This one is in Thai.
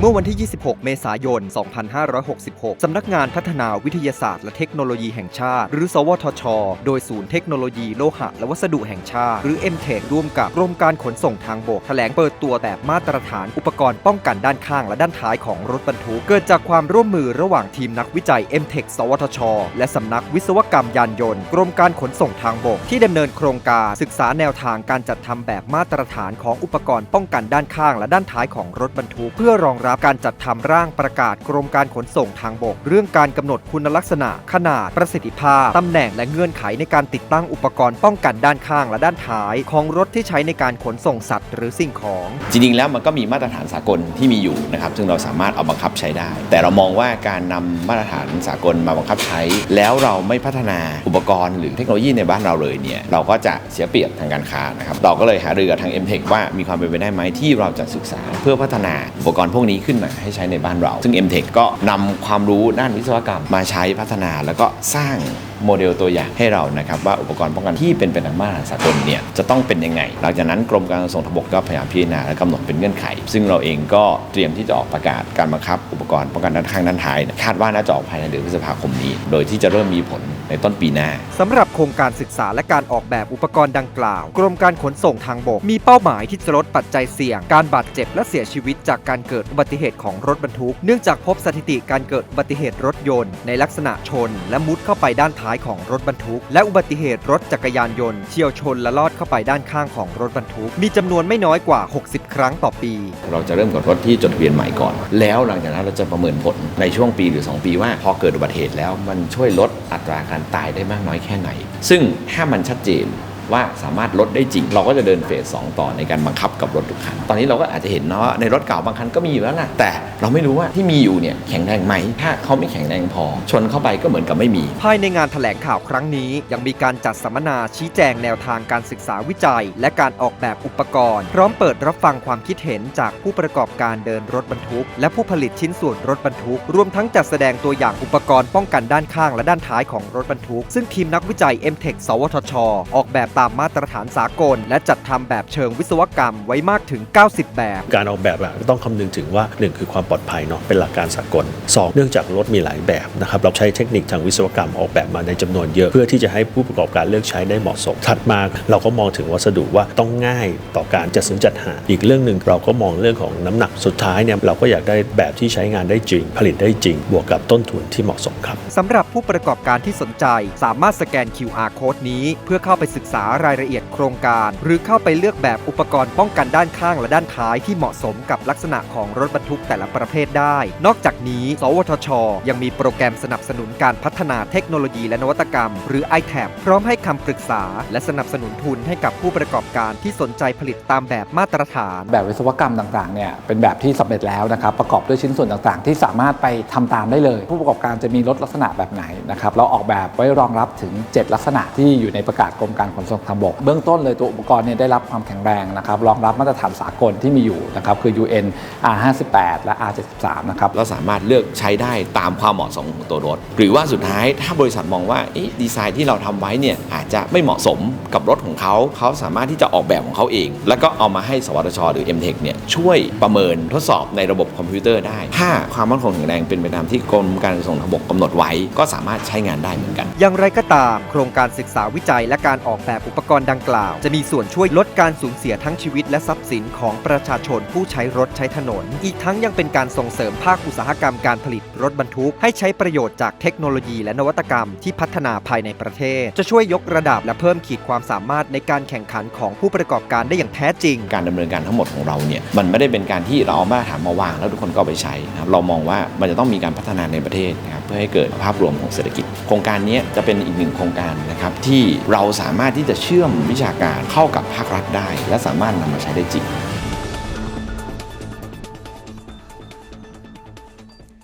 เมื่อวันที่ 26 เมษายน 2566 สำนักงานพัฒนาวิทยาศาสตร์และเทคโนโลยีแห่งชาติ หรือ สวทช โดยศูนย์เทคโนโลยีโลหะและวัสดุแห่งชาติ หรือ m t e c ร่วมกับกรมการขนส่งทางบกแถลงเปิดตัวแบบมาตรฐานอุปกรณ์ป้องกันด้านข้างและด้านท้ายของรถบรรทุก เกิดจากความร่วมมือระหว่างทีมนักวิจัย m t e c สวทช และสำนักวิศวกรรมยานยนต์ กรมการขนส่งทางบก ที่ดำเนินโครงการศึกษาแนวทางการจัดทำแบบมาตรฐานของอุปกรณ์ป้องกันด้านข้างและด้านท้ายของรถบรรทุกเพื่อรองรับการจัดทำร่างประกาศกรมการขนส่งทางบก เรื่องการกำหนดคุณลักษณะ ขนาด ประสิทธิภาพตำแหน่งและเงื่อนไขในการติดตั้งอุปกรณ์ป้องกันด้านข้างและด้านท้าย ของรถที่ใช้ในการขนส่งสัตว์หรือสิ่งของ จริงๆแล้วมันก็มีมาตรฐานสากลที่มีอยู่นะครับซึ่งเราสามารถเอาบังคับใช้ได้ แต่เรามองว่าการนำมาตรฐานสากลมาบังคับใช้ แล้วเราไม่พัฒนาอุปกรณ์หรือเทคโนโลยีในบ้านเราเลยเนี่ยเราก็จะเสียเปรียบทางการค้านะครับเราก็เลยหารือกับทาง m t e c h ว่ามีความเป็นไปได้ไหมที่เราจะศึกษา เพื่อพัฒนาอุปกรณ์พวกนี้ขึ้นมาให้ใช้ในบ้านเรา ซึ่ง m t e c h ก็นำความรู้ด้านวิศวกรรมมาใช้พัฒนาแล้วก็สร้างโมเดลตัวอย่างให้เรานะครับว่าอุปกรณ์ป้องกันที่เป็นไปตามมาตรฐานสากลเนี่ยจะต้องเป็นยังไง หลังจากนั้นกรมการขนส่งทบกก็พยายามพิจารณาและกำหนดเป็นเงื่อนไข ซึ่งเราเองก็เตรียมที่จะออกประกาศการบังคับ อุปกรณ์ป้องกันด้านข้างด้านท้ายคาดว่าน่าจะออกภายในเดือนพฤษภาคมนี้ โดยที่จะเริ่มมีผลในต้นปีหน้าสำหรับโครงการศึกษาและการออกแบบอุปกรณ์ดังกล่าว กรมการขนส่งทางบก มีเป้าหมายที่จะลดปัจจัยเสี่ยง การบาดเจ็บและเสียชีวิตจากการเกิดอุบัติเหตุของรถบรรทุก เนื่องจากพบสถิติการเกิดอุบัติเหตุรถยนต์ ในลักษณะชน และมุดเข้าไปด้านท้ายของรถบรรทุก และอุบัติเหตุรถจักรยานยนต์เฉียวชนและลอดเข้าไปด้านข้างของรถบรรทุก มีจำนวนไม่น้อยกว่า 60 ครั้งต่อปี เราจะเริ่มกับรถที่จดทะเบียนใหม่ก่อน แล้วหลังจากนั้นเราจะประเมินผลในช่วงปีหรือ 2 ปีว่าพอเกิดอุบัติเหตุแล้วมันช่วยลดอัตราการตายได้มากน้อยแค่ไหน ซึ่งถ้ามันชัดเจน ว่าสามารถลดได้จริง เราก็จะเดินเฟส2ต่อในการบังคับกับรถทุกคัน ตอนนี้เราก็อาจจะเห็นเนาะว่าในรถเก่าบางคันก็มีอยู่แล้วนะแต่เราไม่รู้ว่าที่มีอยู่เนี่ยแข็งแรงไหมถ้าเขาไม่แข็งแรงพอ ชนเข้าไปก็เหมือนกับไม่มี ภายในงานแถลงข่าวครั้งนี้ ยังมีการจัดสัมมนาชี้แจงแนวทางการศึกษาวิจัย และการออกแบบอุปกรณ์ พร้อมเปิดรับฟังความคิดเห็นจากผู้ประกอบการเดินรถบรรทุก และผู้ผลิตชิ้นส่วนรถบรรทุก รวมทั้งจัดแสดงตัวอย่างอุปกรณ์ป้องกันด้านข้างและด้านท้ายของรถบรรทุก ซึ่งทีมนักวิจัย m t e c h สวทช ออกแบบตามมาตรฐานสากล และจัดทำแบบเชิงวิศวกรรมไว้มากถึง 90 แบบ การออกแบบอะก็ต้องคำนึงถึงว่า 1 คือความปลอดภัยเนาะเป็นหลักการสากล 2 เนื่องจากรถมีหลายแบบนะครับเราใช้เทคนิคทางวิศวกรรมออกแบบมาในจำนวนเยอะ เพื่อที่จะให้ผู้ประกอบการเลือกใช้ได้เหมาะสม ถัดมาเราก็มองถึงวัสดุว่าต้องง่ายต่อการจัดซื้อจัดหา อีกเรื่องหนึ่งเราก็มองเรื่องของน้ำหนักสุดท้ายเนี่ยเราก็อยากได้แบบที่ใช้งานได้จริง ผลิตได้จริง บวกกับต้นทุนที่เหมาะสมครับสำหรับผู้ประกอบการที่สนใจ สามารถสแกน QR code นี้ เพื่อเข้าไปศึกษาารายละเอียดโครงการ หรือเข้าไปเลือกแบบอุปกรณ์ป้องกันด้านข้างและด้านท้ายที่เหมาะสมกับลักษณะของรถบรรทุกแต่ละประเภทได้ นอกจากนี้ สวทช ยังมีโปรแกรมสนับสนุนการพัฒนาเทคโนโลยีและนวัตกรรม หรือ iTab พร้อมให้คำปรึกษา และสนับสนุนทุนให้กับผู้ประกอบการที่สนใจผลิตตามแบบมาตรฐาน แบบวิศวกรรมต่างๆเนี่ยเป็นแบบที่สำเร็จแล้วนะครับประกอบด้วยชิ้นส่วนต่างๆ ที่สามารถไปทำตามได้เลย ผู้ประกอบการจะมีรถลักษณะแบบไหนนะครับเราออกแบบไว้รองรับถึง 7 ลักษณะที่อยู่ในประกาศกรมการขนส่งทางบก เบื้องต้นเลยตัวอุปกรณ์เนี่ยได้รับความแข็งแรงนะครับรองรับมาตรฐานสากลที่มีอยู่นะครับคือ UN R58 และ R73 นะครับเราสามารถเลือกใช้ได้ตามความเหมาะสมของตัวรถ หรือว่าสุดท้ายถ้าบริษัทมองว่าเอ๊ะดีไซน์ที่เราทำไว้เนี่ยอาจจะไม่เหมาะสมกับรถของเขาเขาสามารถที่จะออกแบบของเขาเอง แล้วก็เอามาให้สวทช หรือ m t e c h เนี่ยช่วยประเมินทดสอบในระบบคอมพิวเตอร์ได้ ถ้าความมั่นคงแข็งแรงเป็นไปตามที่กรมการขนส่งทางบกกำหนดไว้ ก็สามารถใช้งานได้เหมือนกัน อย่างไรก็ตาม โครงการศึกษาวิจัยและการออกแบบอุปกรณ์ดังกล่าว จะมีส่วนช่วยลดการสูญเสียทั้งชีวิตและทรัพย์สินของประชาชนผู้ใช้รถใช้ถนน อีกทั้งยังเป็นการส่งเสริมภาคอุตสาหกรรมการผลิตรถบรรทุก ให้ใช้ประโยชน์จากเทคโนโลยีและนวัตกรรมที่พัฒนาภายในประเทศ จะช่วยยกระดับและเพิ่มขีดความสามารถในการแข่งขันของผู้ประกอบการได้อย่างแท้จริง การดำเนินการทั้งหมดของเราเนี่ยมันไม่ได้เป็นการที่เราเอามาตรฐานมาวาง แล้วทุกคนก็ไปใช้นะครับเรามองว่ามันจะต้องมีการพัฒนาในประเทศนะครับเพื่อให้เกิดภาพรวมของเศรษฐกิจ โครงการนี้จะเป็นอีกหนึ่งโครงการนะครับที่เราสามารถที่จะเชื่อมวิชาการเข้ากับภาครัฐได้ และสามารถนำมาใช้ได้จริง